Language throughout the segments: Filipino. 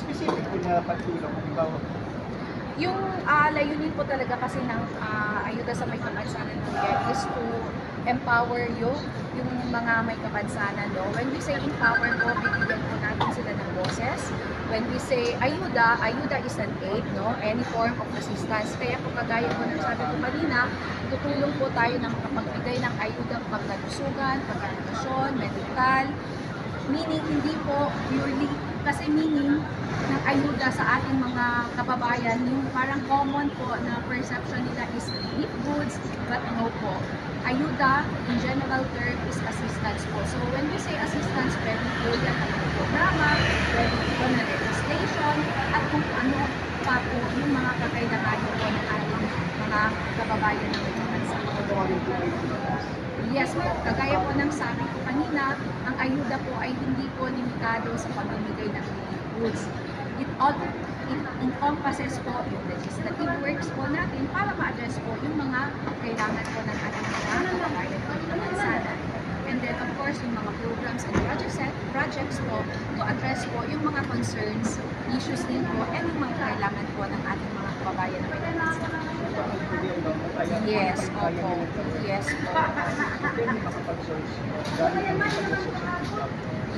Specific po na pagtulong, halimbawa, Yung ah, layunin po talaga kasi ng ah, ayuda sa may kapansanan po yan is to empower you, yung mga may kapansanan. No? When we say empower po, bibigyan po natin sila ng boses. When we say ayuda, ayuda is an aid, no? any form of assistance. Kaya po kagaya po ng sabi ko kanina, tutulong po tayo ng makapagbigay ng ayuda pagkalusugan, pagkakasyon, medical, meaning hindi po purely kasi meaning ng ayuda sa ating mga kababayan, yung parang common po na perception nila is relief goods, but no po. Ayuda, in general term, is assistance po. So when we say assistance, pwede po yan ang mga programa, pwede po na legislation, at kung ano pa po yung mga kakailangan po ng ating mga kababayan po kayo. Yes po, kagaya po ng sabi ko kanina, ayuda po ay hindi po limitado sa pamimigay ng goods. It all it encompasses po yung legislative works po natin para ma-address po yung mga kailangan po ng ating mga kababayan po ng. And then of course, yung mga programs and projects, projects po to address po yung mga concerns, issues din po, and yung mga kailangan po ng ating mga kababayan na may kapansanan. Pwede yung bang kaya Yes, opo. Yes po.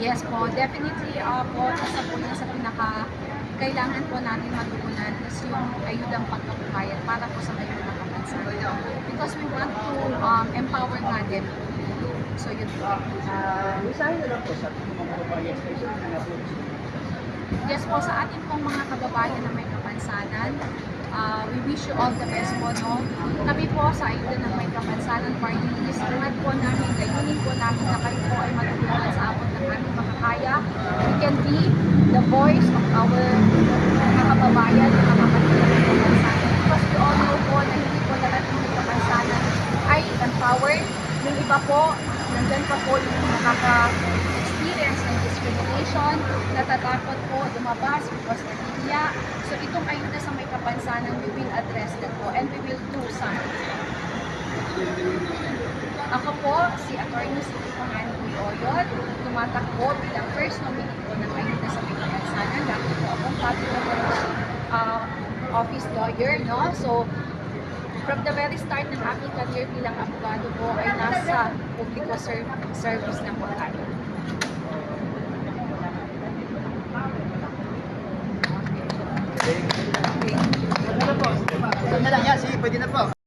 Yes po, definitely uh, po, isa po yan sa pinaka kailangan po natin matugunan is yung ayudang pagkabuhayan para po sa ngayon ng kapansanan. Because we want to um, empower nga din. So yun po. Ah, mensahe na lang po sa mga kababayan, especially na Yes po, sa ating pong mga kababayan na may kapansanan, uh, we wish you all the best po, no? Kami po sa ayuda ng may kapansanan party list, tungad po namin, layunin po namin na kayo po ay matulungan sa abot ng aming makakaya. We can be the voice of our mga kababayan, mga kapatid ng kapansanan. Because we all know po na hindi po lahat ng kapansanan ay empowered. Yung iba po, nandyan pa po yung ng discrimination, natatakot po lumabas because nahihiya. So itong ayuda sa may kapansanan, we will address that po and we will do something. Ako po, si Attorney Siti Pangani Puyoyot, tumatakbo bilang first nominee po ng ayuda sa may kapansanan. Dati po akong public uh, office lawyer, no? So, from the very start ng aking career bilang abogado po ay nasa publico ser- service na po pwede na po.